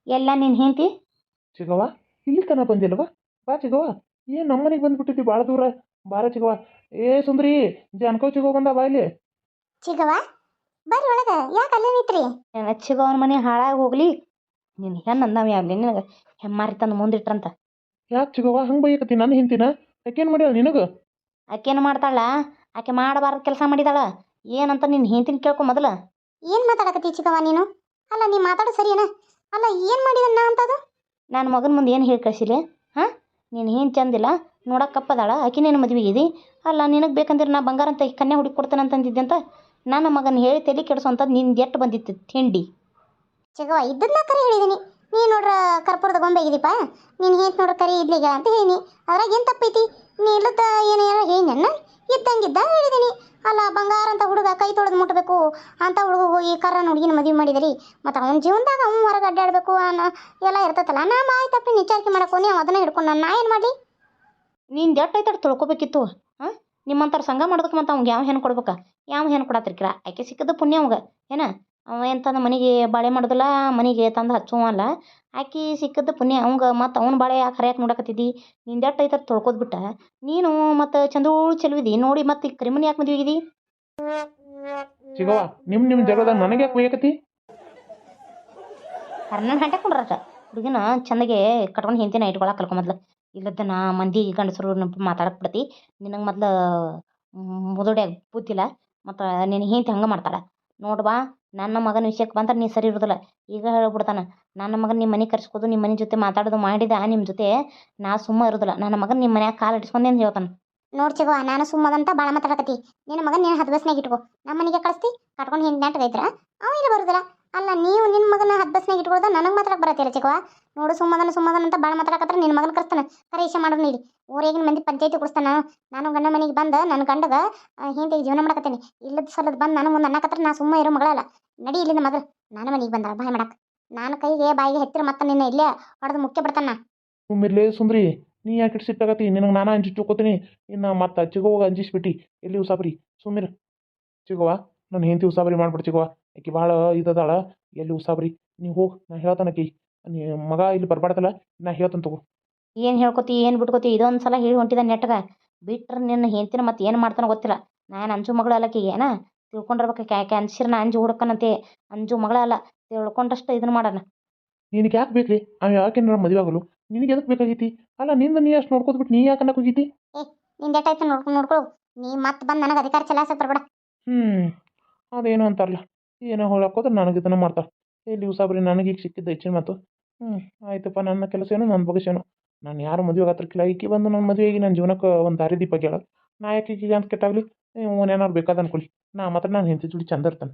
Speaker 3: ಎಲ್ಲ ನೀನು ಹೆಂಡ್ತಿ?
Speaker 2: ಚಿಗವ ಇಲ್ಲಿ ತನ ಬಂದಿಲ್ವಾ? ಬಾ ಚಿಗವ್ವ. ಏ ನಮ್ಮನೆಗೆ ಬಂದ್ಬಿಟ್ಟಿದ್ದಿ ಭಾಳ ದೂರ? ಬಾರ ಚಿಗವ್ವ. ಏ ಸುಂದ್ರಿ ಜಾನ್ಕೋ ಚಿಗೋ ಬಂದ ಬಾ ಇಲ್ಲಿ?
Speaker 1: ಚಿಗವ ಬರ್ರಿ ಒಳಗ ಯಾಕೆ ಅಲ್ಲೇ ನಿಂತ್ರಿ?
Speaker 3: ಅಚ್ಚಿಗ ಅವನ ಮನೆ ಹಾಳಾಗಿ ಹೋಗ್ಲಿ. ನಿನ್ನ ಹೆಣ್ಣು ಅಂದಾವ ಯಾವ್ಲಿ ನಿನಗೆ ಹೆಮ್ಮಾರಿ ತಂದು ಮುಂದಿಟ್ರಂತ
Speaker 2: ಯಾಕೆ ಚಿಗವ ಹಂಗೆ ಬೈಯಕತ್ತಿ ನನ್ನ ಹಿಂತಿನ ಯಾಕೇನು ಮಾಡ್ಯಾಳ ನಿನಗೆ?
Speaker 3: ಆಕೇನು ಮಾಡ್ತಾಳ? ಆಕೆ ಮಾಡಬಾರದು ಕೆಲಸ ಮಾಡಿದಾಳ. ಏನಂತ ನಿನ್ನ ಹಿಂತಿನ ಕೇಳ್ಕೊ ಮೊದಲು.
Speaker 1: ಏನು ಮಾತಾಡಕತ್ತಿ ಚಿಗವ ನೀನು? ಅಲ್ಲ ನೀ ಮಾತಾಡೋ ಸರಿಯೇನ? ಅಲ್ಲ ಏನು ಮಾಡಿದ ನಾ ಅಂತದು?
Speaker 3: ನನ್ನ ಮಗನ ಮುಂದೆ ಏನು ಹೇಳಿ ಕಳಿಸಿಲ್ಲ ಹಾಂ? ನೀನು ಏನು ಚಂದಿಲ್ಲ ನೋಡಕ್ಕೆ ಕಪ್ಪದಾಳ ಆಕೆ ನೀನು ಮದುವೆಗಿದಿ ಅಲ್ಲ ನಿನಗೆ ಬೇಕಂದ್ರೆ ನಾ ಬಂಗಾರ ಅಂತ ಕನ್ಯಾ ಹುಡುಕಿ ಕೊಡ್ತೇನೆ ಅಂತಂದಿದ್ದೆ ಅಂತ? ನನ್ನ ಮಗನ ಹೇಳಿ ತಲೆ ಕೆಡಿಸೋಂಥದ್ದು ನಿಂದು ಎಟ್ಟು ಬಂದಿತ್ತು ತಿಂಡಿ?
Speaker 1: ಚಿಗವ ಇದ್ದದ್ನ ಕರೆ ಹೇಳಿದೀನಿ. ನೀ ನೋಡ್ರ ಕರ್ಪೂರದ ಗೊಂಬೆ ಇದೀಪ? ನೀನು ಹೇಂತ ನೋಡ್ರ ಕರಿ ಇದ್ಲಿಗ ಅಂತ ಹೇಳಿನಿ. ಅದ್ರಾಗ ಏನು ತಪ್ಪೈತಿ? ನೀ ಇಲ್ಲದ ಏನು ಏನೋ ಹೇಳಿನ ಇದ್ದಂಗಿದ್ದ ಹೇಳಿದೀನಿ. ಅಲ್ಲ ಬಂಗಾರ ಅಂತ ಹುಡುಗ ಕೈ ತೊಳೆದು ಮುಟ್ಟಬೇಕು ಅಂತ ಹುಡುಗ ಹೋಗಿ ಕರ್ರನ ಹುಡುಗಿನ ಮದುವೆ ಮಾಡಿದರಿ. ಮತ್ತು ಅವ್ನ ಜೀವನದಾಗ ಅವ್ನು ಹೊರಗೆ ಅಡ್ಡಾಡಬೇಕು ಅನ್ನೋ ಎಲ್ಲ ಇರ್ತೈತಲ್ಲ ನಾ ಮಾಯಿ ತಪ್ಪಿ ನಿಚಾರಿಕೆ ಮಾಡಕ್ಕೆ ನೀವು ಅದನ್ನ ಹಿಡ್ಕೊಂಡು ನಾ ಏನು ಮಾಡಲಿ?
Speaker 3: ನೀನು ಐತೆ ತಿಳ್ಕೊಬೇಕಿತ್ತು. ನಿಮ್ಮಂಥವ್ರು ಸಂಘ ಮಾಡೋದಕ್ಕೆ ಮತ್ತು ಅವ್ಗೆ ಯಾವ ಹೆಣ್ಣು ಕೊಡ್ಬೇಕು? ಯಾವ ಹೆಣ್ಣು ಕೊಡತ್ತಿರ್ಕಿರ ಆಕೆ ಸಿಕ್ಕದ ಪುಣ್ಯ ಅವಂಗ ಏನ? ಅವ ಎಂತಂದ ಮನೆಗೆ ಬಾಳೆ ಮಾಡೋದಿಲ್ಲ ಮನೆಗೆ ತಂದು ಹಚ್ಚುವಲ್ಲ ಅಲ್ಲ. ಆಕಿ ಸಿಕ್ಕದ ಪುಣ್ಯ ಅವಂಗ ಮತ್ತು ಅವ್ನ ಬಾಳೆ ಯಾಕೆ ಹರಿಯಾಕೆ ನೋಡಕತ್ತಿದ್ದಿ? ನಿಂದು ಜಟ್ ಐತೆ ತೊಳ್ಕೊದ್ ಬಿಟ್ಟ. ನೀನು ಮತ್ತು ಚಂದೂಳು ಚೆಲುವಿದಿ? ನೋಡಿ ಮತ್ತು ಈ ಕರಿಮನಿ ಯಾಕೆ ಮದ್ವಿ ಆಗಿದಿ?
Speaker 2: ಚಿಗವ್ವ ನಿಮ್ಮ ನಿಮ್ಮ ಜಗದಾಗ ನನಗೆ ಯಾಕೆ ಬೇಕತಿ
Speaker 3: ಹರ್ನನ್ ಹಂಟೆ ಕೊಂಡ್ರಾಟ ಹುಡುಗಿನ ಚಂದಗೆ ಕಟ್ಕೊಂಡು ಹೆಂತಿನ ಇಟ್ಕೊಳಕ್ಕೆ ಕಲ್ಕೊಂಬದ್ಲು ಇಲ್ಲದ ನಾ ಮಂದಿ ಗಂಡಸರು ಮಾತಾಡಕ್ಕೆ ಬಿಡ್ತಿ. ನಿನಗೆ ಮೊದ್ಲು ಮುದುಡ್ಯಾಗ ಬುದ್ಧಿಲ್ಲ. ಮತ್ತು ನಿನ್ನ ಹೆಂಡ್ತಿ ಹಂಗೆ ಮಾಡ್ತಾಳೆ. ನೋಡು ಬಾ, ನನ್ನ ಮಗನ ವಿಷಯಕ್ಕೆ ಬಂದ್ರೆ ನೀ ಸರಿ ಇರೋದಿಲ್ಲ. ಈಗ ಹೇಳ್ಬಿಡ್ತಾನೆ, ನನ್ನ ಮಗನ ನಿಮ್ಮ ಮನೆ ಕರ್ಸ್ಕೋದು ನಿಮ್ಮ ಮನೆ ಜೊತೆ ಮಾತಾಡೋದು ಮಾಡಿದ ನಿಮ್ಮ ಜೊತೆ ನಾ ಸುಮ್ಮ ಇರೋದಿಲ್ಲ. ನನ್ನ ಮಗನ ನಿಮ್ಮ ಮನ್ಯಾಗ ಕಾಲು ಅಡಿಸ್ಕೊಂಡೆ ಅಂತ ಹೇಳ್ತಾನೆ.
Speaker 1: ನೋಡ್ ಚಿಗುವ ನಾನು ಸುಮ್ಮದಂತ ಭಾಳ ಮಾತಾಡಕತ್ತಿ. ನಿನ್ನ ಮಗನ ನೀನು ಹತ್ತು ಇಟ್ಕೋ. ನಮ್ಮ ಮನೆಗೆ ಕಳಿಸ್ತಿ ಕಟ್ಕೊಂಡು ಹಿಂದೆ ನೆಟ್ಗೆ ಐತ್ರ ಅವ ಇಲ್ಲಿ ಬರುದಿಲ್ಲ. ಅಲ್ಲ, ನೀವು ನಿನ್ನ ಮಗನ ಹತ್ತು ಬಸ್ನಾಗ ಇಟ್ಕೊಳ್ದ ನನಗೆ ಮಾತಾಡಕ್ಕೆ ಬರತ್ತಿಲ್ಲ ಚಿಕ್ಕವ ನೋಡು ಸುಮ್ಮನ ಸುಮ್ಮನ ಅಂತ ಭಾಳ ಮಾತಾಡಕತ್ರ ನಿನ್ನ ಮಗನ ಕರ್ಸ್ತಾನೆ. ಕರೆ ಇಷ್ಟ ಮಾಡೋದು ನೀಡಿ ಊರೇಗಿನ ಮಂದಿ ಪಂಚಾಯತಿ ಕೊಡಿಸ್ತಾನ ನಾನು ಗಂಡ ಮನೆಗೆ ಬಂದು ನನ್ನ ಗಂಡಗ ಹಿಂದೆ ಜೀವನ ಮಾಡಕತ್ತೇನೆ. ಇಲ್ಲದ ಸಲದ ಬಂದು ನಾನು ಮುಂದೆ ಅನ್ನಕತ್ರ ನಾ ಸುಮ್ಮ ಇರೋ ಮಗಳಲ್ಲ. ನಡಿ ಇಲ್ಲಿಂದ ಮಗಳು ನಾನು ಮನೆಗೆ ಬಂದ ಬಾಯ್ ಮಾಡಕ್ಕೆ ನಾನು ಕೈಗೆ, ಬಾಯಿಗೆ ಹತ್ತಿರ ಮತ್ತೆ ನಿನ್ನ ಇಲ್ಲೇ ಹೊಡೆದು ಮುಖ್ಯ ಬರ್ತಾನ
Speaker 2: ಸುಮ್ಮಿರ್ಲೇ ಸುಂದ್ರಿ. ನೀ ಯಾಕೆ ಸಿಟ್ಟಾಗತಿ ನಿನಗೆ ನಾನು ಅಂಜಿ ಚುಕ್ಕೋತೀನಿ ಇನ್ನು ಮತ್ತೆ ಚಿಗೋವಾಗ ಅಂಜಿಸ್ಬಿಟ್ಟು. ಎಲ್ಲಿ ಉಸಾಬರಿ? ಸುಮ್ಮಿರ್. ಚಿಗೋವಾ, ನಾನು ಹೆಂಡತಿ ಉಸಾಬರಿ ಮಾಡ್ಬಿಡ್ತೀಗವಾ ಆಕಿ ಭಾಳ ಇದದಾಳ. ಎಲ್ಲಿ ಉಸಾಬ್ರಿ? ನೀವು ಹೋಗಿ ನಾ ಹೇಳ್ತಾನಕಿ ನೀ ಮಗ ಇಲ್ಲಿ ಬರ್ಬಾರ್ದಲ್ಲ ನಾ ಹೇಳ್ತಾನೆ ತಗೋ.
Speaker 3: ಏನು ಹೇಳ್ಕೊತಿ ಏನು ಬಿಟ್ಕೋತಿ ಇದೊಂದು ಸಲ ಹೇಳಿ ಹೊಂಟಿದ ನೆಟ್ಗ. ಬಿಟ್ರೆ ನಿನ್ನ ಹೆಂಡ್ತಿನ ಮತ್ತೆ ಏನು ಮಾಡ್ತಾನೋ ಗೊತ್ತಿಲ್ಲ. ನಾನು ಅಂಜು ಮಗಳು ಅಲ್ಲಕ್ಕಿಗೆ ಏನ? ತಿಳ್ಕೊಂಡಿರ್ಬೇಕು ಯಾಕೆ ಅನ್ಸಿರ್ ನಾ ಅಂಜು ಹುಡುಕನಂತೆ. ಅಂಜು ಮಗಳ ಅಲ್ಲ ತಿಳ್ಕೊಂಡಷ್ಟು ಇದನ್ನ ಮಾಡೋಣ
Speaker 2: ನಿನಗೆ ಯಾಕೆ ಬೇಕ್ರಿ? ಅವ ಯಾಕೆ ಮದುವೆ ಆಗಲು ನಿನಗೆ ಎದಕ್ಕೆ ಬೇಕಾಗೈತಿ? ಅಲ್ಲ ನಿಂದ ನೀ ಅಷ್ಟು ನೋಡ್ಕೋದ್ಬಿಟ್ಟು ನೀ ಯಾಕೆ ಅನ್ನಕ್ಕೆ ಹೋಗಿದ್ದಿ?
Speaker 1: ನಿಂದ ಎಷ್ಟಾಯ್ತು ನೋಡ್ಕೊಂಡು ನೋಡ್ಕೊಳ್ಳು ನೀ ಮತ್ತೆ ಬಂದು ನನಗೆ ಅಧಿಕಾರ ಚಲಾಯಿಸಕ್ಕೆ ಬರ್ಬೇಡ.
Speaker 2: ಹ್ಞೂ ಅದೇನು ಅಂತಾರಲ್ಲ. ಏನೋ ಹೇಳಕ್ಕೋದ್ರೆ ನನಗೆ ಇದನ್ನು ಮಾಡ್ತಾರೆ ಎಲ್ಲಿ ಸಾಬ್ರಿ, ನನಗೆ ಈಗ ಸಿಕ್ಕಿದ್ದು ಹೆಚ್ಚಿನ ಮಾತು. ಹ್ಞೂ ಆಯ್ತಪ್ಪ, ನನ್ನ ಕೆಲಸ ಏನು, ನನ್ನ ಏನೋ. ನಾನು ಯಾರು ಮದುವೆ ಆಗತ್ತಿರ್ಕಿಲ್ಲ ಈಕಿ ಬಂದು ನನ್ನ ಮದುವೆಗೆ ನನ್ನ ಜೀವನಕ್ಕೆ ಒಂದು ದಾರಿ ದೀಪ ಆಗ್ಯಾಳ ನಾ ಯಾಕೆ ಈಕೆಗೆ ಅಂತ ಕೆಟ್ಟಾಗಲಿ ಏನಾರು ಬೇಕಾದ ಅನ್ಕೊಳ್ಳಿ. ನಾ ಮಾತ್ರ ನಾನು ಹೆಂಡತಿ ಜೋಡಿ ಚಂದ ಇರ್ತಾನೆ.